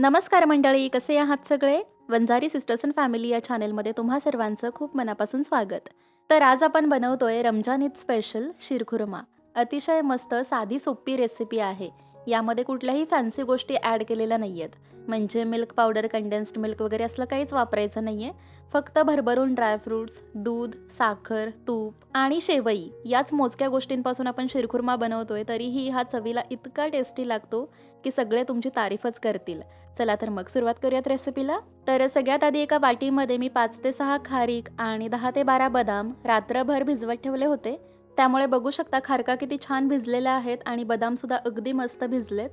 नमस्कार मंडळी कसे आहात सगळे? वंजारी सिस्टर्स अँड फॅमिली या चॅनेलमध्ये तुम्हा सर्वांचं खूप मनापासून स्वागत. तर आज आपण बनवतोय रमजान ईद स्पेशल शिरखुर्मा. अतिशय मस्त साधी सोपी रेसिपी आहे. यामध्ये कुठल्याही फॅन्सी गोष्टी ॲड केलेल्या नाही आहेत म्हणजे मिल्क पावडर कंडेन्स्ड मिल्क वगैरे असलं काहीच वापरायचं नाही आहे फक्त भरभरून ड्रायफ्रूट्स दूध साखर तूप आणि शेवई याच मोजक्या गोष्टींपासून आपण शिरखुर्मा बनवतोय तरीही हा चवीला इतका टेस्टी लागतो की सगळे तुमची तारीफच करतील. चला तर मग सुरुवात करूयात रेसिपीला तर सगळ्यात आधी एका वाटीमध्ये मी पाच ते सहा खारीक आणि दहा ते बारा बदाम रात्रभर भिजवत ठेवले होते. त्यामुळे बघू शकता खारका किती छान भिजलेल्या आहेत आणि बदामसुद्धा अगदी मस्त भिजलेत.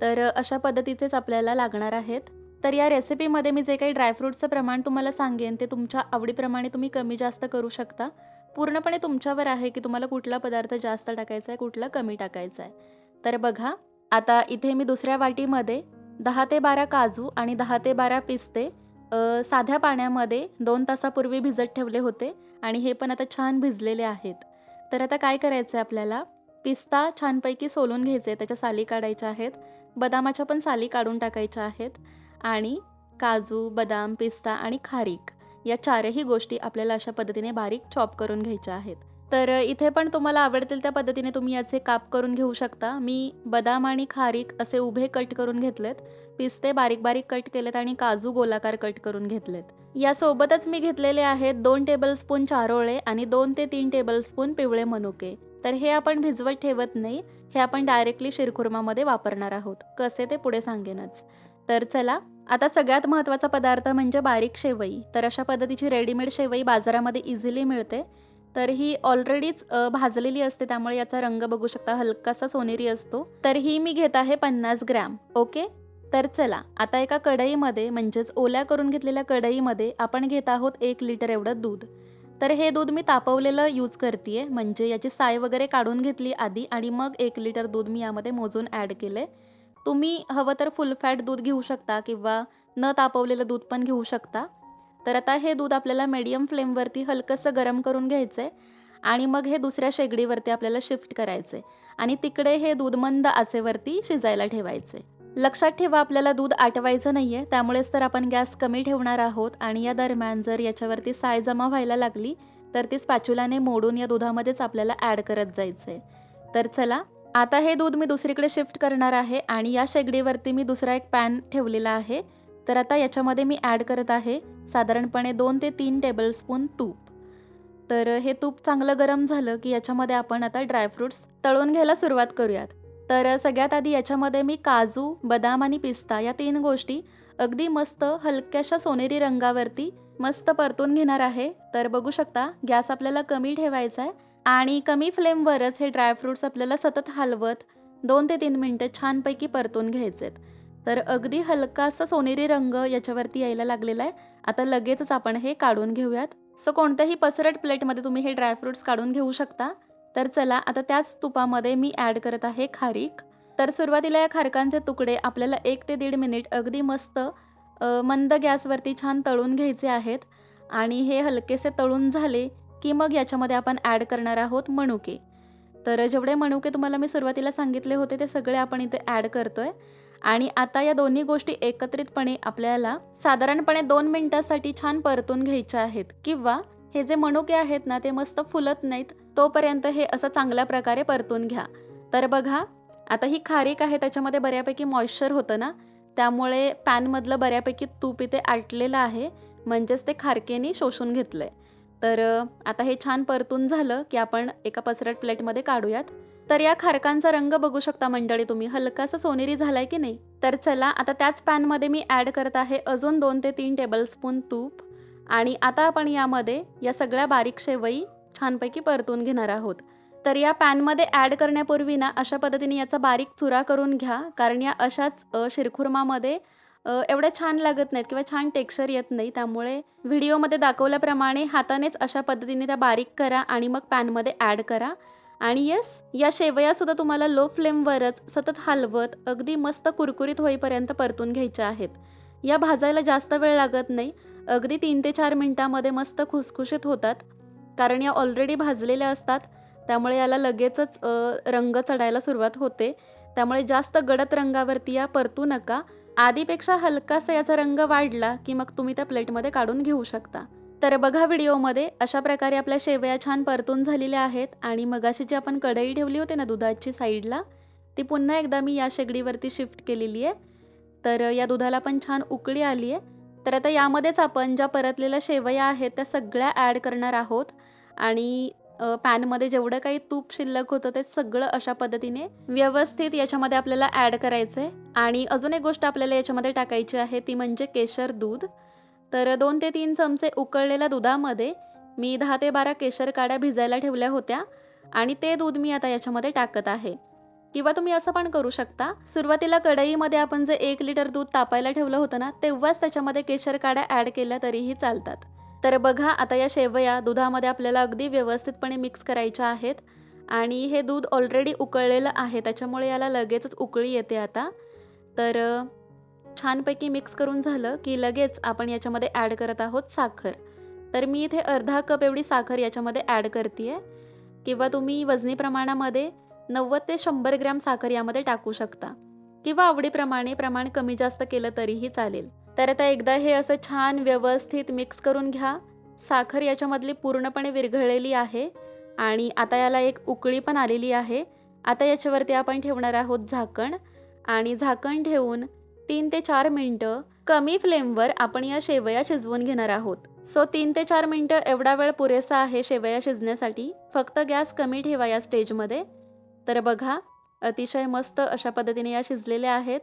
तर अशा पद्धतीचेच आपल्याला लागणार आहेत. तर या रेसिपीमध्ये मी जे काही ड्रायफ्रूटचं प्रमाण तुम्हाला सांगेन ते तुमच्या आवडीप्रमाणे तुम्ही कमी जास्त करू शकता. पूर्णपणे तुमच्यावर आहे की तुम्हाला कुठला पदार्थ जास्त टाकायचा आहे कुठला कमी टाकायचा आहे. तर बघा आता इथे मी दुसऱ्या वाटीमध्ये दहा ते बारा काजू आणि दहा ते बारा पिस्ते साध्या पाण्यामध्ये दोन तासापूर्वी भिजत ठेवले होते आणि हे पण आता छान भिजलेले आहेत. तर आता काय करायचं आहे आपल्याला? पिस्ता छानपैकी सोलून घ्यायचे त्याच्या साली काढायच्या आहेत. बदामाच्या पण साली काढून टाकायच्या आहेत. आणि काजू बदाम पिस्ता आणि खारीक या चारही गोष्टी आपल्याला अशा पद्धतीने बारीक चॉप करून घ्यायच्या आहेत. तर इथे पण तुम्हाला आवडतील त्या पद्धतीने तुम्ही याचे काप करून घेऊ शकता. मी बदाम आणि खारीक असे उभे कट करून घेतलेत. पिस्ते बारीक बारीक कट केलेत आणि काजू गोलाकार कट करून घेतलेत. यासोबतच मी घेतलेले आहेत दोन टेबलस्पून चारोळे आणि दोन ते तीन टेबलस्पून पिवळे मनुके. तर हे आपण भिजवत ठेवत नाही. हे आपण डायरेक्टली शिरखुर्मामध्ये वापरणार आहोत. कसे ते पुढे सांगेनच. तर चला आता सगळ्यात महत्त्वाचा पदार्थ म्हणजे बारीक शेवई. तर अशा पद्धतीची रेडीमेड शेवई बाजारामध्ये इझिली मिळते. तर ही ऑलरेडीच भाजलेली असते त्यामुळे याचा रंग बघू शकता हलकासा सोनेरी असतो. तर ही मी घेत आहे पन्नास ग्रॅम ओके? तर चला आता एका कढईमध्ये म्हणजेच ओल्या करून घेतलेल्या कढईमध्ये आपण घेत आहोत एक लिटर एवढं दूध. तर हे दूध मी तापवलेलं यूज करते म्हणजे याची साय वगैरे काढून घेतली आधी आणि मग एक लिटर दूध मी यामध्ये मोजून ॲड केले. तुम्ही हवं तर फुल फॅट दूध घेऊ शकता किंवा न तापवलेलं दूध पण घेऊ शकता. तर आता हे दूध आपल्याला मीडियम फ्लेमवरती हलकंसं गरम करून घ्यायचं आहे आणि मग हे दुसऱ्या शेगडीवरती आपल्याला शिफ्ट करायचे आणि तिकडे हे दूध मंद आचेवरती शिजायला ठेवायचे लक्षात ठेवा आपल्याला दूध आटवायचं नाही आहे त्यामुळेच तर आपण गॅस कमी ठेवणार आहोत आणि या दरम्यान जर याच्यावरती साय जमा व्हायला लागली तर ती स्पॅच्युलाने मोडून या दुधामध्येच आपल्याला ॲड करत जायचं आहे तर चला आता हे दूध मी दुसरीकडे शिफ्ट करणार आहे आणि या शेगडीवरती मी दुसरा एक पॅन ठेवलेला आहे. तर आता याच्यामध्ये मी ॲड करत आहे. साधारणपणे दोन ते तीन टेबलस्पून तूप. तर हे तूप चांगलं गरम झालं की याच्यामध्ये आपण आता ड्रायफ्रुट्स तळून घ्यायला सुरुवात करूयात. तर सगळ्यात आधी याच्यामध्ये मी काजू बदाम आणि पिस्ता या तीन गोष्टी अगदी मस्त हलक्याशा सोनेरी रंगावरती मस्त परतून घेणार आहे. तर बघू शकता गॅस आपल्याला कमी ठेवायचा आहे आणि कमी फ्लेमवरच हे ड्रायफ्रुट्स आपल्याला सतत हलवत दोन ते तीन मिनटं छानपैकी परतून घ्यायचेत. तर अगदी हलकासा सोनेरी रंग याच्यावरती यायला लागलेला आहे. आता लगेचच आपण हे काढून घेऊयात. सो कोणत्याही पसरट प्लेटमध्ये तुम्ही हे ड्रायफ्रुट्स काढून घेऊ शकता. तर चला आता त्याच तुपामध्ये मी ॲड करत आहे खारीक. तर सुरुवातीला या खारकांचे तुकडे आपल्याला एक ते दीड मिनिट अगदी मस्त मंद गॅसवरती छान तळून घ्यायचे आहेत. आणि हे हलकेसे तळून झाले की मग याच्यामध्ये आपण ॲड करणार आहोत मणुके. तर जेवढे मणुके तुम्हाला मी सुरुवातीला सांगितले होते ते सगळे आपण इथे ॲड करतो आहे आणि आता या दोन्ही गोष्टी एकत्रितपणे आपल्याला साधारणपणे दोन मिनिटासाठी छान परतून घ्यायच्या आहेत. किंवा हे जे मणुके आहेत ना ते मस्त फुलत नाहीत तोपर्यंत हे असं चांगल्या प्रकारे परतून घ्या. तर बघा आता ही खारीक आहे त्याच्यामध्ये बऱ्यापैकी मॉइश्चर होतं ना त्यामुळे पॅनमधलं बऱ्यापैकी तूप इथे आटलेलं आहे. म्हणजेच ते खारकेने शोषून घेतलं आहे तर आता हे छान परतून झालं की आपण एका पसरट प्लेटमध्ये काढूयात. तर या खारकांचा रंग बघू शकता मंडळी तुम्ही. हलकासा सोनेरी झालाय की नाही? तर चला आता त्याच पॅनमध्ये मी ॲड करत आहे अजून दोन ते तीन टेबलस्पून तूप. आणि आता आपण यामध्ये या सगळ्या बारीक शेवई छानपैकी परतून घेणार आहोत. तर या पॅनमध्ये ॲड करण्यापूर्वी ना अशा पद्धतीने याचा बारीक चुरा करून घ्या. कारण या अशाच शिरखुर्मामध्ये एवढ्या छान लागत नाहीत किंवा छान टेक्स्चर येत नाही. त्यामुळे व्हिडिओमध्ये दाखवल्याप्रमाणे हातानेच अशा पद्धतीने त्या बारीक करा आणि मग पॅनमध्ये ॲड करा. आणि येस या शेवयासुद्धा तुम्हाला लो फ्लेमवरच सतत हलवत अगदी मस्त कुरकुरीत होईपर्यंत परतून घ्यायच्या आहेत. या भाजायला जास्त वेळ लागत नाही. अगदी तीन ते चार मिनटामध्ये मस्त खुसखुशीत होतात. कारण या ऑलरेडी भाजलेल्या असतात. त्यामुळे याला लगेचच रंग चढायला सुरुवात होते. त्यामुळे जास्त गडद रंगावरती या परतू नका. आधीपेक्षा हलकासा याचा रंग वाढला की मग तुम्ही त्या प्लेटमध्ये काढून घेऊ शकता. तर बघा व्हिडिओमध्ये अशा प्रकारे आपल्या शेवया छान परतून झालेल्या आहेत आणि मगाशी जी आपण कढई ठेवली होती ना दुधाची साईडला ती पुन्हा एकदा मी या शेगडीवरती शिफ्ट केलेली आहे. तर या दुधाला पण छान उकळी आली आहे. तर आता यामध्येच आपण ज्या परतलेल्या शेवया आहेत त्या सगळ्या ॲड करणार आहोत आणि पॅनमध्ये जेवढं काही तूप शिल्लक होतं ते सगळं अशा पद्धतीने व्यवस्थित याच्यामध्ये आपल्याला ॲड करायचं आहे आणि अजून एक गोष्ट आपल्याला याच्यामध्ये टाकायची आहे ती म्हणजे केशर दूध. तर दोन ते तीन चमचे उकळलेल्या दुधामध्ये मी दहा ते बारा केशर काड्या भिजायला ठेवल्या होत्या आणि ते दूध मी आता याच्यामध्ये टाकत आहे. किंवा तुम्ही असं पण करू शकता. सुरुवातीला कढईमध्ये आपण जे एक लिटर दूध तापायला ठेवलं होतं ना तेव्हाच त्याच्यामध्ये केशर काड्या ॲड केल्या तरीही चालतात. तर बघा आता या शेवया दुधामध्ये आपल्याला अगदी व्यवस्थितपणे मिक्स करायच्या आहेत. आणि हे दूध ऑलरेडी उकळलेलं आहे त्याच्यामुळे याला लगेचच उकळी येते आता. तर छानपैकी मिक्स करून झालं की लगेच आपण याच्यामध्ये ॲड करत आहोत साखर. तर मी इथे अर्धा कप एवढी साखर याच्यामध्ये ॲड करते आहे किंवा तुम्ही वजनी प्रमाणामध्ये नव्वद ते शंभर ग्रॅम साखर यामध्ये टाकू शकता. किंवा आवडीप्रमाणे प्रमाण कमी जास्त केलं तरीही चालेल. तर आता एकदा हे असं छान व्यवस्थित मिक्स करून घ्या. साखर याच्यामधली पूर्णपणे विरघळलेली आहे आणि आता याला एक उकळी पण आलेली आहे. आता याच्यावरती आपण ठेवणार आहोत झाकण आणि झाकण ठेवून तीन ते चार मिनटं कमी फ्लेमवर आपण या शेवया शिजवून घेणार आहोत. सो तीन ते चार मिनटं एवढा वेळ पुरेसा आहे शेवया शिजण्यासाठी. फक्त गॅस कमी ठेवा या स्टेजमध्ये तर बघा अतिशय मस्त अशा पद्धतीने या शिजलेल्या आहेत.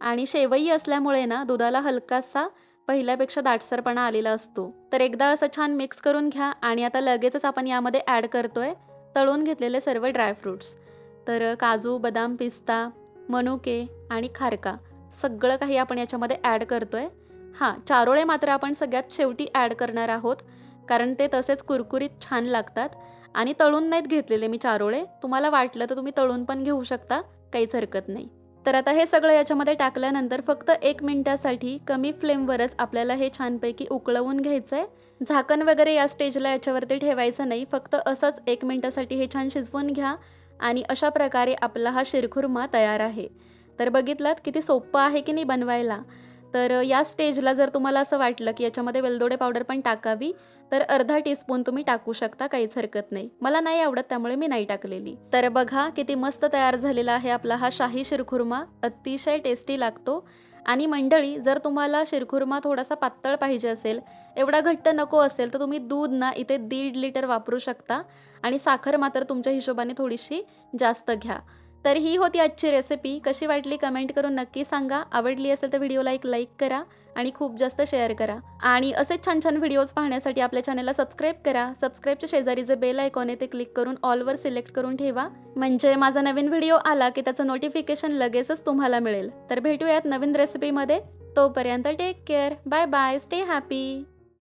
आणि शेवई असल्यामुळे ना दुधाला हलकासा पहिल्यापेक्षा दाटसरपणा आलेला असतो. तर एकदा असं छान मिक्स करून घ्या आणि आता लगेचच आपण यामध्ये ॲड करतोय तळून घेतलेले सर्व ड्रायफ्रूट्स तर काजू बदाम पिस्ता मनुके आणि खारका सगळं काही आपण याच्यामध्ये ॲड करतोय. हां चारोळे मात्र आपण सगळ्यात शेवटी ॲड करणार आहोत. कारण ते तसेच कुरकुरीत छान लागतात. आणि तळून नाहीत घेतलेले मी चारोळे. तुम्हाला वाटलं तर तुम्ही तळून पण घेऊ शकता. काहीच हरकत नाही. तर आता हे सगळं याच्यामध्ये टाकल्यानंतर फक्त एक मिनटासाठी कमी फ्लेमवरच आपल्याला हे छानपैकी उकळवून घ्यायचं आहे झाकण वगैरे या स्टेजला याच्यावरती ठेवायचं नाही. फक्त असंच एक मिनटासाठी हे छान शिजवून घ्या आणि अशा प्रकारे आपला हा शिरखुर्मा तयार आहे. तर बघितलात किती सोपं आहे की नाही बनवायला. तर या स्टेजला जर तुम्हाला असं वाटलं की याच्यामध्ये वेलदोडे पावडर पण टाकावी तर अर्धा टीस्पून तुम्ही टाकू शकता काहीच हरकत नाही. मला नाही आवडत त्यामुळे मी नाही टाकलेली. तर बघा किती मस्त तयार झालेला आहे आपला हा शाही शिरखुर्मा. अतिशय टेस्टी लागतो. आणि मंडळी जर तुम्हाला शिरखुर्मा थोडासा पातळ पाहिजे असेल एवढा घट्ट नको असेल तर तुम्ही दूध ना इथे दीड लिटर वापरू शकता. आणि साखर मात्र तुमच्या हिशोबाने थोडीशी जास्त घ्या. तर ही होती आजची रेसिपी कशी वाटली कमेंट करून नक्की सांगा. आवडली असेल तर व्हिडिओला एक लाईक करा आणि खूप जास्त शेअर करा. आणि असेच छान छान व्हिडिओज पाहण्यासाठी आपल्या चॅनलला सबस्क्राईब करा. सबस्क्राईबच्या शेजारी जे बेल आयकॉन आहे ते क्लिक करून ऑलवर सिलेक्ट करून ठेवा. म्हणजे माझा नवीन व्हिडिओ आला की त्याचं नोटिफिकेशन लगेचच तुम्हाला मिळेल. तर भेटूयात नवीन रेसिपीमध्ये तोपर्यंत take care bye bye stay happy